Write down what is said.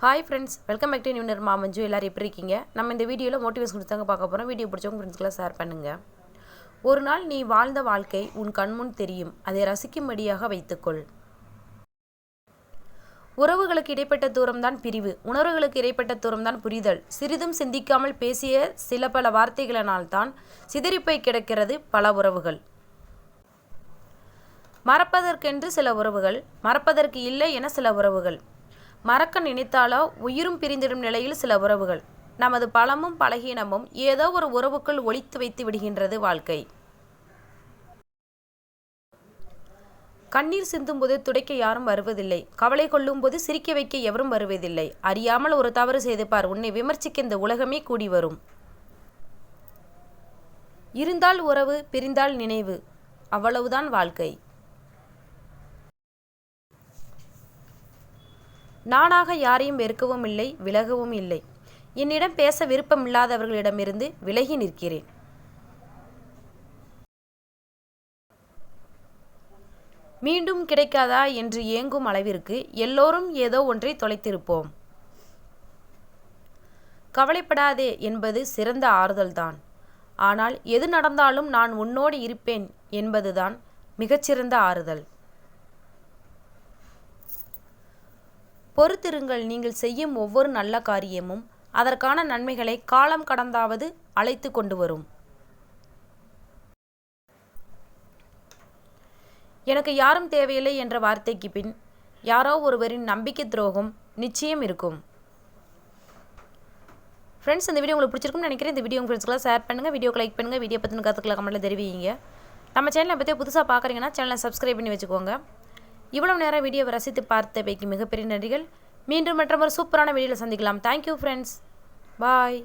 Hi friends welcome back to நியூனர் மாமஞ்சு எல்லோரும் எப்படி இருக்கீங்க? நம்ம இந்த வீடியோவில் மோட்டிவேஷன் கொடுத்தாங்க பார்க்க போகிறோம் வீடியோ பிடிச்சவங்க ஃப்ரெண்ட்ஸ்க்கெலாம் ஷேர் பண்ணுங்கள் ஒரு நாள் நீ வாழ்ந்த வாழ்க்கை உன் கண்முன் தெரியும். அதை ரசிக்கும்படியாக வைத்துக்கொள். உறவுகளுக்கு இடைப்பட்ட தூரம்தான் பிரிவு. உணர்வுகளுக்கு இடைப்பட்ட தூரம்தான் புரிதல். சிறிதும் சிந்திக்காமல் பேசிய சில பல வார்த்தைகளினால்தான் சிதறிப்பை கிடக்கிறது பல உறவுகள். மறப்பதற்கென்று சில உறவுகள் மறப்பதற்கு இல்லை என சில உறவுகள். மறக்க நினைத்தாலோ உயிரும் பிரிந்திடும் நிலையில் சில உறவுகள். நமது பலமும் பலகீனமும் ஏதோ ஒரு உறவுக்குள் ஒழித்து வைத்து விடுகின்றது வாழ்க்கை. கண்ணீர் சிந்தும்போது துடைக்க யாரும் வருவதில்லை. கவலை கொள்ளும்போது சிரிக்க வைக்க எவரும் வருவதில்லை. அறியாமல் ஒரு தவறு செய்து பார் உன்னை விமர்சிக்க இந்த உலகமே கூடி வரும். இருந்தால் உறவு பிரிந்தால் நினைவு. அவ்வளவுதான் வாழ்க்கை. நானாக யாரையும் வெறுக்கவும் இல்லை விலகவும் இல்லை. என்னிடம் பேச விருப்பமில்லாதவர்களிடமிருந்து விலகி நிற்கிறேன். மீண்டும் கிடைக்காதா என்று ஏங்கும் அளவிற்கு எல்லோரும் ஏதோ ஒன்றை தொலைத்திருப்போம். கவலைப்படாதே என்பது சிறந்த ஆறுதல்தான். ஆனால் எது நடந்தாலும் நான் உன்னோடு இருப்பேன் என்பதுதான் மிகச்சிறந்த ஆறுதல். பொறுத்திருங்கள் நீங்கள் செய்யும் ஒவ்வொரு நல்ல காரியமும் அதற்கான நன்மைகளை காலம் கடந்தாவது அழைத்து கொண்டு வரும். எனக்கு யாரும் தேவையில்லை என்ற வார்த்தைக்கு பின் யாரோ ஒருவரின் நம்பிக்கை துரோகம் நிச்சயம் இருக்கும். ஃப்ரெண்ட்ஸ் இந்த வீடியோ உங்களுக்கு பிடிச்சிருக்கும்னு நினைக்கிறேன். இந்த வீடியோ உங்கள் ஃப்ரெண்ட்ஸ்க்குலாம் ஷேர் பண்ணுங்கள் வீடியோக்கு லைக் பண்ணுங்கள் வீடியோ பற்றின கற்றுக்கலாம் கமெண்ட்டில் தெரிவிங்க. நம்ம சேனலை பற்றி புதுசாக பார்க்குறீங்கன்னா சேனலை சப்ஸ்கிரைப் பண்ணி வச்சுக்கோங்க. இவ்வளவு நேரம் வீடியோவை ரசித்து பார்த்தவைக்கு மிகப்பெரிய நன்றிகள். மீண்டும் மற்றொரு சூப்பரான வீடியோவில் சந்திக்கலாம். Thank you friends bye